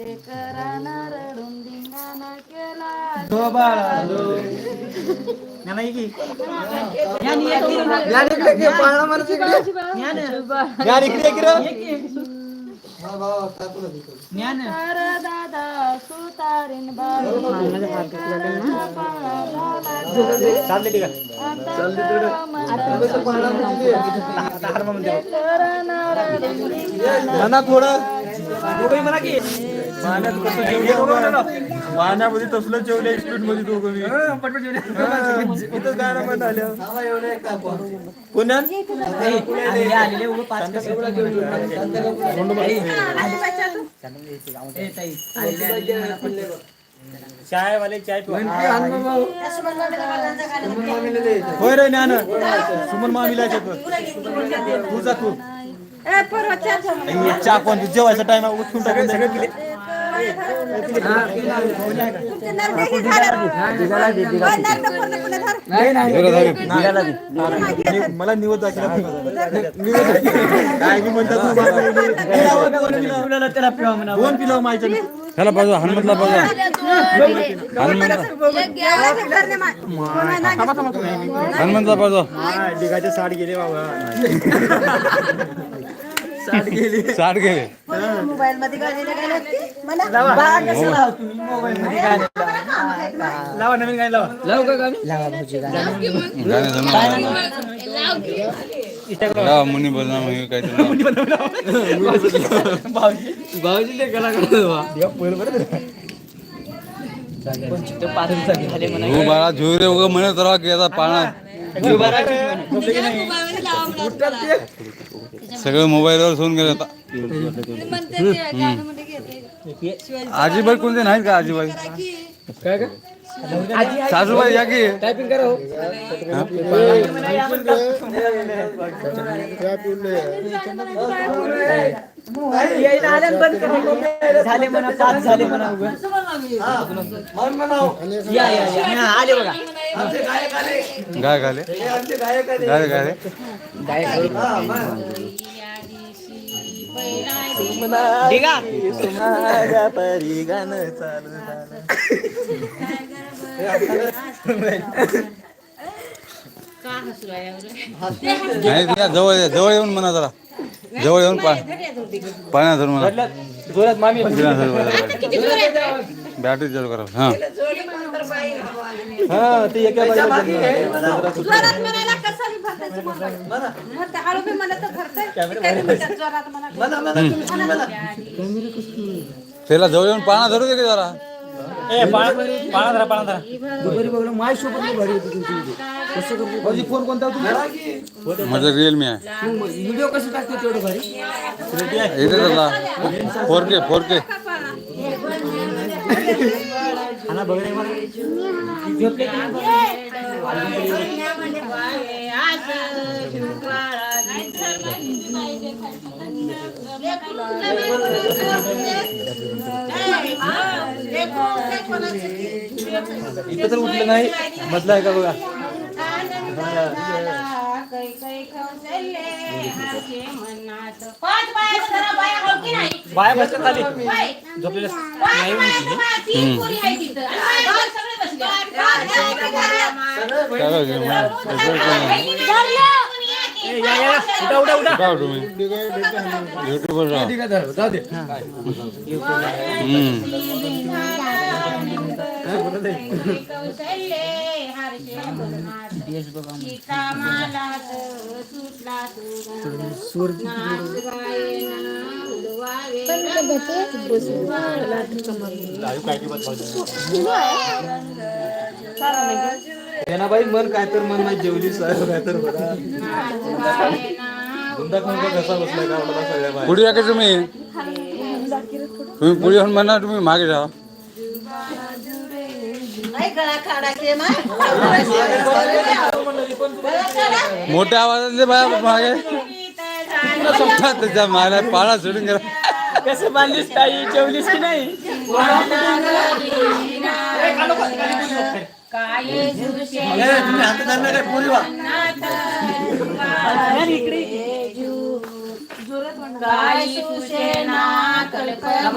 लेकरांना रडून धिंगाणा केला. मला दादा सुतारीन बाळू थोडं. म्हणा की. पाण्यात कसं पाण्यामध्ये तसलं जेवले स्पीडमध्ये दोघं बी. हा, इथं गाणं पण आलं. पुण्यात चाय वाले चाय पिवा होय रे ज्ञान. सुमन मामीला तू. जा. तू चहा कोण जेवायचा टाइम उठून टाकून मला निवड दाखला दोन पिलो माझ्या त्याला बाजू हनुमतला बाजू हनुमंतला बाजू डिगाचे साठ गेले बाबा. साठ गेले. साठ गेले. मोबाईल मध्ये गाणी मला लावा. नवीन गाणी लावा. गाणे? जमलं लावा. मुनी बदनाम हे काहीतरी हो बाळा झोई रे उगा म्हणत राहा की आता पाळणा सगळं मोबाईलवर सोन गेलं आता. आजीबाई कोणते नाहीत का आजीबाई? सासूबाई या की. टायपिंग करा हो. झाले म्हणा पाच झाले म्हणा. या या या. आले बघा. गाय घाले गाय घाले ठीक आहे परी गाणं चालू नाही या जवळ या, जवळ येऊन म्हणा जरा. जवळ येऊन पा पाण्यात धरून म्हणा. जोरात मामी बॅटरी चालू करा. हा. हा ते एका बाजूला जोरात म्हणायला कसं त्याला जवळ येऊन पाना धरू दे की जरा? ए पाळा पाळा धरा पाळा धरा. माय सोबत भारी होती तुमची कसं करतो भाऊजी फोन कोणता होता? माझं रिअलमी आहे. व्हिडिओ कसं टाकतो तेवढं भारी? इथे त्याला फोर के फोर के खाना बघणे मला इथं तर उठलं नाही मधला आहे का बघा? बाया खाली. झोपलेल्या नाही काय बघ, ए, या या या. उठा उठा उठा. काय तुम्ही युट्यूबवर राहा जाऊ दे. हम्म. बाई मन काय तर मन नाही जेवली साहेब काय तर कसा बसला का सगळ्या बाया पुढे या का तुम्ही? तुम्ही पुढे येऊन म्हणा तुम्ही मागे राहा नाही गळा काढा की माय. मोठ्या आवाजातले बाया मागे. समजा त्याच्या माला पाळा सोडून गेला. कसं बांधलीस ताई? जेवलीस की नाही? काय सुसेना कल्पना